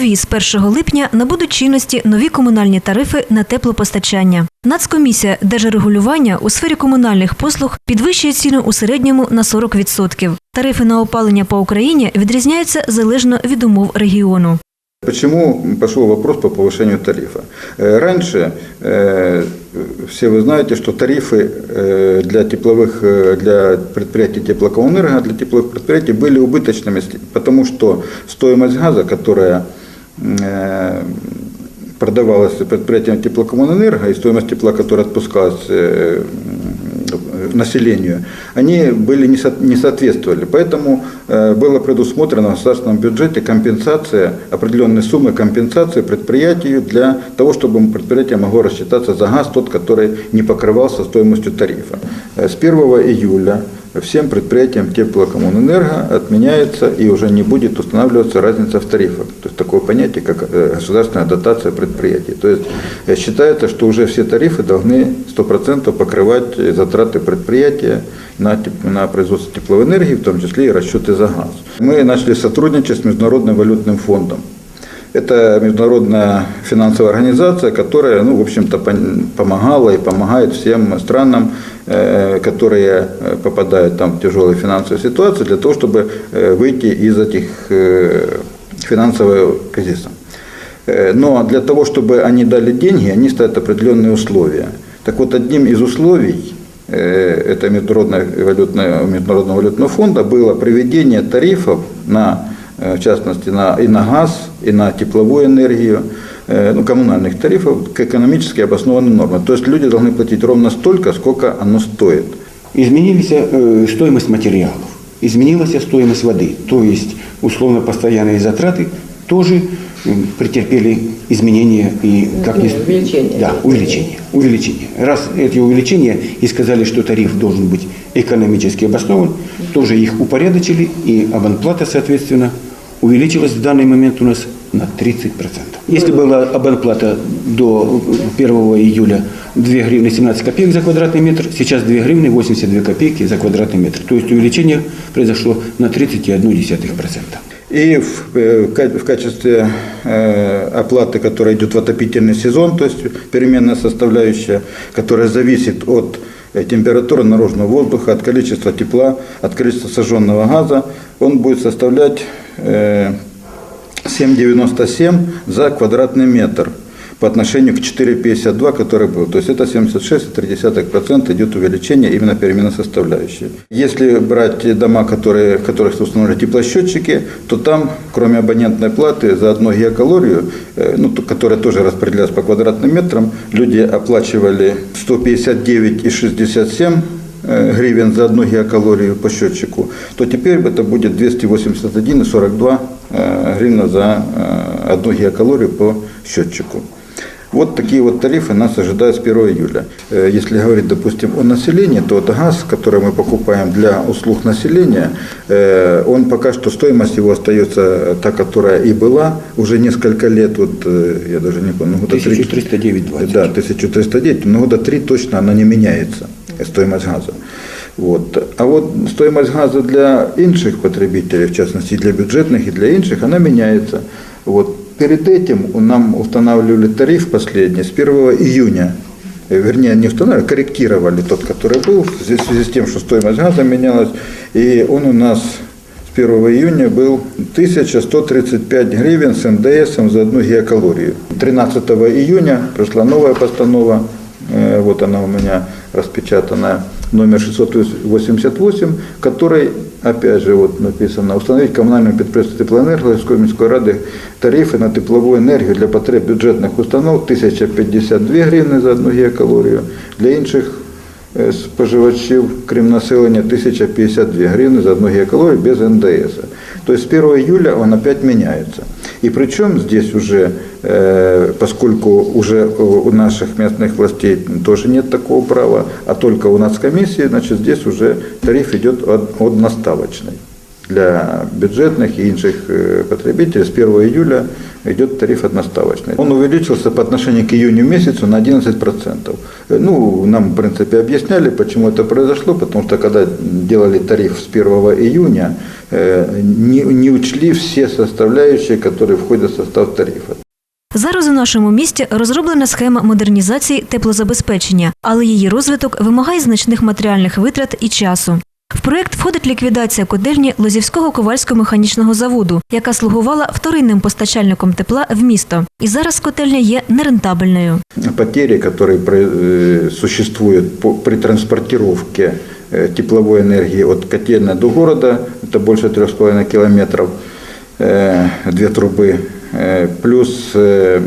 нові з 1 липня набудуть чинності нові комунальні тарифи на теплопостачання. Нацкомісія держрегулювання у сфері комунальних послуг підвищує ціну у середньому на 40%. Тарифи на опалення по Україні відрізняються залежно від умов регіону. Почему пошел вопрос по повышению тарифа? Э, Раньше э, все вы знаете, что тарифы э, для тепловых, э, для предприятий теплокоммунэнерго, для тепловых предприятий были убыточными, с- потому что стоимость газа, которая продавалась предприятиям теплокоммунэнерго и стоимость тепла, которая отпускалась населению, они были не, со- не соответствовали. Поэтому было предусмотрено в государственном бюджете компенсация, определенные суммы компенсации предприятию для того, чтобы предприятие могло рассчитаться за газ, тот, который не покрывался стоимостью тарифа. Э, С 1 июля всем предприятиям теплокоммунэнерго отменяется и уже не будет устанавливаться разница в тарифах. То есть такое понятие, как э, государственная дотация предприятий. То есть э, считается, что уже все тарифы должны 100% покрывать э, затраты предприятия на, на производство тепловой энергии, в том числе и расчеты за газ. Мы начали сотрудничать с Международным валютным фондом. Это международная финансовая организация, которая, ну, в общем-то, помогала и помогает всем странам, э, которые э, попадают там в тяжелые финансовые ситуации, для того, чтобы э, выйти из этих финансового кризиса. Но для того, чтобы они дали деньги, они ставят определенные условия. Так вот, одним из условий это Международного валютного, Международного валютного фонда было приведение тарифов на, в частности, на, и на газ, и на тепловую энергию, э, ну, коммунальных тарифов к экономически обоснованным нормам. То есть люди должны платить ровно столько, сколько оно стоит. Изменились э, стоимость материалов, изменилась стоимость воды. То есть, условно, постоянные затраты тоже м, претерпели изменения и как ни- Увеличение. Да, увеличение. Увеличение. Раз эти увеличения и сказали, что тариф должен быть экономически обоснован, тоже их упорядочили, и абонплата, соответственно, увеличилась в данный момент у нас на 30%. Если была абонплата до 1 июля 2 гривны 17 копеек за квадратный метр, сейчас 2 гривны 82 копейки за квадратный метр. То есть увеличение произошло на 30,1%. И в, э, в ка- в качестве э, оплаты, которая идет в отопительный сезон, то есть переменная составляющая, которая зависит от э, температуры наружного воздуха, от количества тепла, от количества сожженного газа, он будет составлять 7,97 за квадратный метр по отношению к 4,52, который был. То есть это 76,3% идет увеличение именно переменной составляющей. Если брать дома, которые, в которых установлены теплосчетчики, то там, кроме абонентной платы за одну геокалорию, э, ну, то- которая тоже распределялась по квадратным метрам, люди оплачивали 159,67 э, гривен за одну геокалорию по счетчику, то теперь это будет 281,42 э, гривна за одну геокалорию по счетчику. Вот такие вот тарифы нас ожидают с 1 июля. Э, Если говорить, допустим, о населении, то вот газ, который мы покупаем для услуг населения, э, он пока что стоимость его остается та, которая и была уже несколько лет, вот э, я даже не помню, года три- 1309,20. Да, 1309, но года три точно она не меняется, стоимость газа. Вот. А вот стоимость газа для інших потребителей, в частности для бюджетных и для інших, она меняется. Вот. Перед этим нам устанавливали тариф последний с 1 июня, вернее не устанавливали, корректировали тот, который был, в связи с тем, что стоимость газа менялась, и он у нас с 1 июня был 1135 гривен с НДС за одну геокалорию. 13 июня пришла новая постанова, э, вот она у меня распечатанная, номер 688, которой, опять же, вот написано, установить коммунальному предприятию теплоэнерго Львівської міської ради тарифи на теплову енергію для потреб бюджетних установ 1052 гривни за одну геокалорію, для інших е, споживачів, крім населення, 1052 гривны за одну геокалорию без НДС. То есть с 1 июля он опять меняется. И причем здесь уже, э, поскольку уже у наших местных властей тоже нет такого права, а только у нас комиссии, значит здесь уже тариф идет од- одноставочный для бюджетных и інших э, потребителей с 1 июля идет тариф одноставочный. Он увеличился по отношению к июню месяцу на 11%. Э, Ну, нам, в принципе, объясняли, почему это произошло, потому что когда делали тариф с 1 июня, э, не, не учли все составляющие, которые входят в состав тарифа. Зараз у нашому місті розроблена схема модернізації теплозабезпечення, але її розвиток вимагає значних матеріальних витрат і часу. В проект входить ліквідація котельні Лозівського ковальського механічного заводу, яка слугувала вторинним постачальником тепла в місто. І зараз котельня є нерентабельною. потери, которые про- э, существуют по- при транспортировке э, тепловой энергии от котельной до города, это больше 3,5 километров, э, две трубы, э, Плюс э,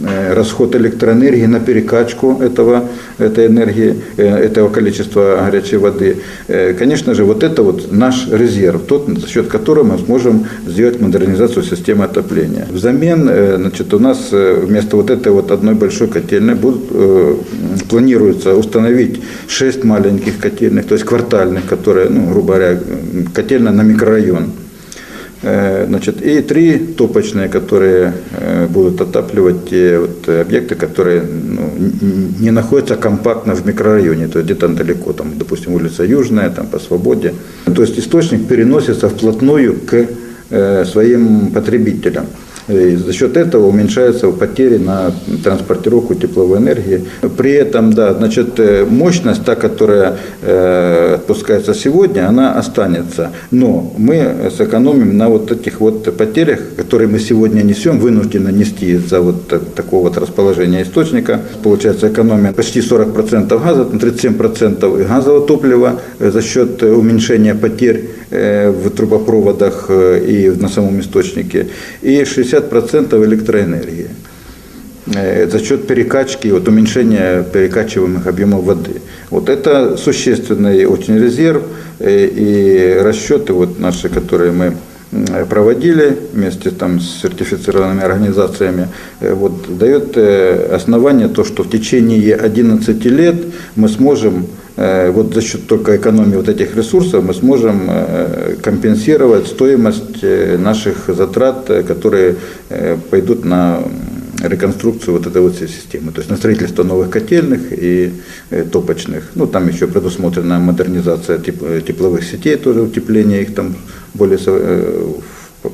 э, расход электроэнергии на перекачку этого, этой энергии, э, этого количества горячей воды. Э, Конечно же, вот это вот наш резерв, тот, за счет которого мы сможем сделать модернизацию системы отопления. Взамен, э, значит, у нас э, вместо вот этой вот одной большой котельной будут, э, планируется установить 6 маленьких котельных, то есть квартальных, которые, ну, грубо говоря, котельная на микрорайон. Э, Значит, и три топочные, которые э, будут отапливать те вот э, объекты, которые ну, не находятся компактно в микрорайоне, то есть где-то далеко, там, допустим, улица Южная, там по Свободе. То есть источник переносится вплотную к своим потребителям. И за счет этого уменьшаются потери на транспортировку тепловой энергии. При этом, да, значит, э, мощность, та, которая э, отпускается сегодня, она останется. Но мы сэкономим на вот этих вот потерях, которые мы сегодня несем, вынуждены нести из-за вот та- такого вот расположения источника. Получается экономия почти 40% газа, там 37% газового топлива э, за счет э, уменьшения потерь э, в трубопроводах э, и на самом источнике, и 60% электроэнергии э, за счет перекачки, вот уменьшения перекачиваемых объемов воды. Вот это существенный очень резерв э, и расчеты вот наши, которые мы проводили вместе там, с сертифицированными организациями, э, вот, дает э, основание то, что в течение 11 лет мы сможем э, вот за счет только экономии вот этих ресурсов мы сможем э, компенсировать стоимость э, наших затрат, э, которые э, пойдут на реконструкцию вот этой вот всей системы, то есть на строительство новых котельных и э, топочных. Ну, там еще предусмотрена модернизация теп- э, тепловых сетей, тоже утепление их там, более, э,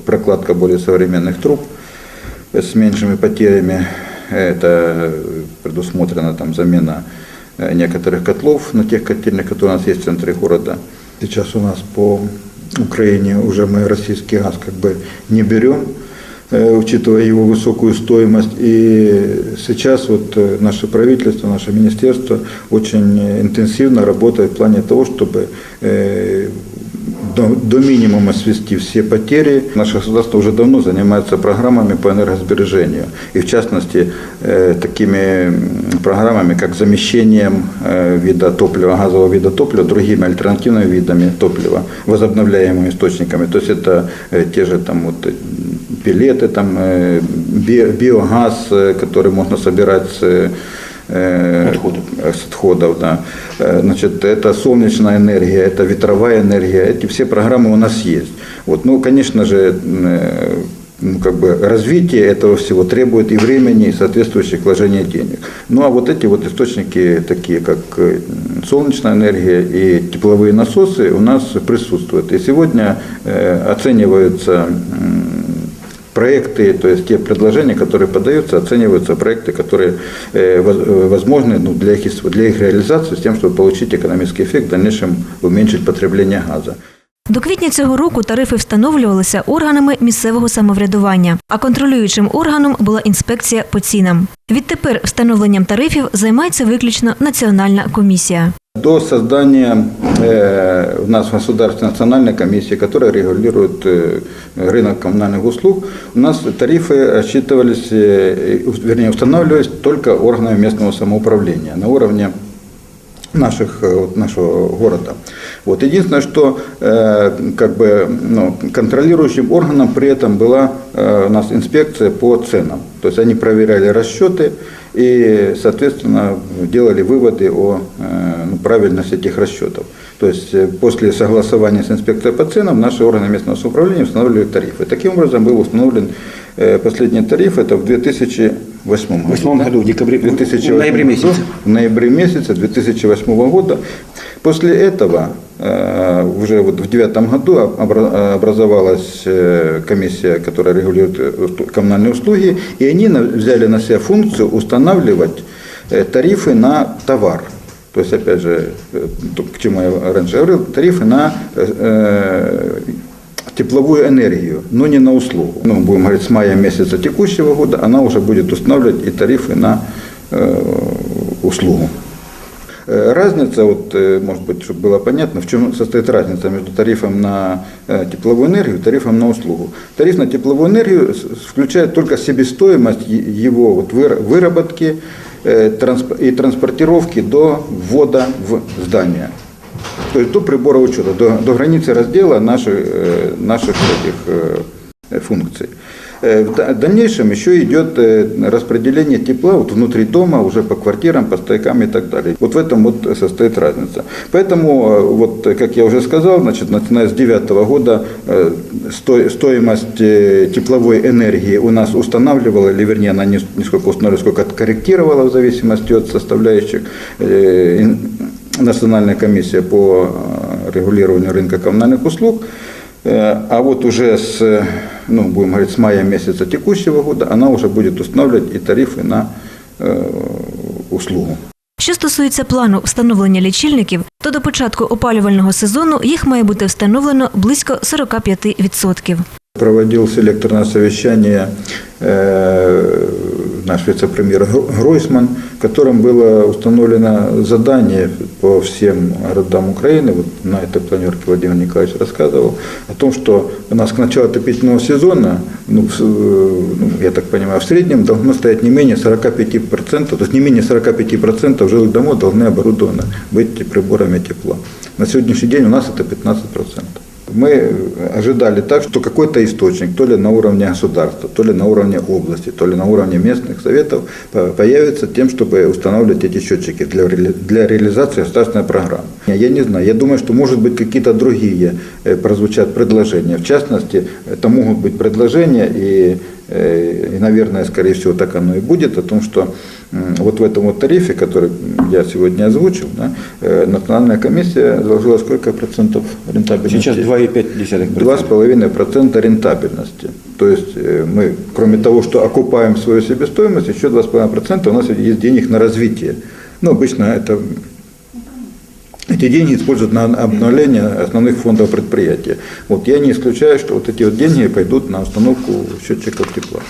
прокладка более современных труб э, с меньшими потерями. Это предусмотрена там замена э, некоторых котлов на тех котельных, которые у нас есть в центре города. Сейчас у нас по Украине уже мы российский газ как бы не берем, э, учитывая его высокую стоимость. И сейчас вот э, наше правительство, наше министерство очень э, интенсивно работает в плане того, чтобы э, до, до минимума свести все потери. Наше государство уже давно занимается программами по энергосбережению. И в частности, э, такими программами, как замещением э, вида топлива, газового вида топлива другими альтернативными видами топлива, возобновляемыми источниками. То есть это э, те же там вот пилеты, там, би- биогаз, который можно собирать с Отходов. с отходов, да. Э, Значит, это солнечная энергия, это ветровая энергия, эти все программы у нас есть. Вот, ну, конечно же, э, ну, как бы развитие этого всего требует и времени, и соответствующих вложений денег. Ну а вот эти вот источники, такие как э, солнечная энергия и тепловые насосы, у нас присутствуют. И сегодня э, оцениваются м, проекты, то есть те предложения, которые подаются, оцениваются проекты, которые э, воз- э, возможны ну, для, их, ис- для их реализации с тем, чтобы получить экономический эффект, в дальнейшем уменьшить потребление газа. До квітня цього року тарифи встановлювалися органами місцевого самоврядування, а контролюючим органом була інспекція по цінам. Відтепер встановленням тарифів займається виключно національна комісія. До создания э, у нас в государственной национальной комиссии, которая регулирует э, рынок коммунальных услуг, у нас тарифы рассчитывались, э, вернее, устанавливались только органами местного самоуправления на уровне наших, э, вот, нашего города. Вот. Единственное, что э, как бы, ну, контролирующим органом при этом была э, у нас инспекция по ценам. То есть они проверяли расчеты и, соответственно, делали выводы о э, правильность этих расчетов. То есть э, после согласования с инспекцией по ценам наши органы местного самоуправления устанавливали тарифы. Таким образом был установлен э, последний тариф, это в 2008 году. В восьмом да? году, в декабре, в 2008 ноябре году, месяце. в ноябре месяце 2008 года. После этого э, уже вот в девятом году обра- образовалась комиссия, которая регулирует коммунальные услуги, и они взяли на себя функцию устанавливать тарифы на товар. То есть, опять же, э, то, к чему я раньше говорил, тарифы на э, тепловую энергию, но не на услугу. Ну, будем говорить, с мая месяца текущего года она уже будет устанавливать и тарифы на э, услугу. Э, Разница, вот, э, может быть, чтобы было понятно, в чем состоит разница между тарифом на э, тепловую энергию и тарифом на услугу. Тариф на тепловую энергию с- включает только себестоимость е- его вот, выра- выработки э, трансп- и транспортировки до ввода в здание. То есть до прибора учета, до, до границы раздела наших, э, наших этих э, э, функций. Э, В да- дальнейшем еще идет э, распределение тепла вот внутри дома, уже по квартирам, по стоякам и так далее. Вот в этом вот состоит разница. Поэтому, э, вот, как я уже сказал, значит, начиная с 2009 года сто- стоимость тепловой энергии у нас устанавливала, или вернее она не, сколько устанавливала, сколько корректировала в зависимости от составляющих Национальная комиссия по регулированию рынка коммунальных услуг. Э, А вот уже с, э, ну, будем говорить, с мая месяца текущего года она уже будет устанавливать и тарифы на э, услугу. Що стосується плану встановлення лічильників, то до початку опалювального сезону їх має бути встановлено близько 45%. Проводил селекторное совещание э, наш вице-премьер Гро- Гройсман, в котором было установлено задание по всем городам Украины, вот на этой планерке Владимир Николаевич рассказывал, о том, что у нас к началу отопительного сезона, ну, э, ну, я так понимаю, в среднем должно стоять не менее 45%, то есть не менее 45% жилых домов должны оборудованы быть приборами тепла. На сегодняшний день у нас это 15%. Мы ожидали так, что какой-то источник, то ли на уровне государства, то ли на уровне области, то ли на уровне местных советов, по- появится тем, чтобы устанавливать эти счетчики для, для реализации государственной программы. Я не знаю, я думаю, что может быть какие-то другие э, прозвучат предложения. В частности, это могут быть предложения и И, наверное, скорее всего, так оно и будет, о том, что вот в этом вот тарифе, который я сегодня озвучил, да, э, Национальная комиссия заложила сколько процентов рентабельности? Сейчас 2,5%. 2,5% рентабельности. То есть э, мы, кроме того, что окупаем свою себестоимость, еще 2,5% у нас есть денег на развитие. Ну, обычно это эти деньги используют на обновление основных фондов предприятия. Вот я не исключаю, что вот эти вот деньги пойдут на установку счетчиков тепла.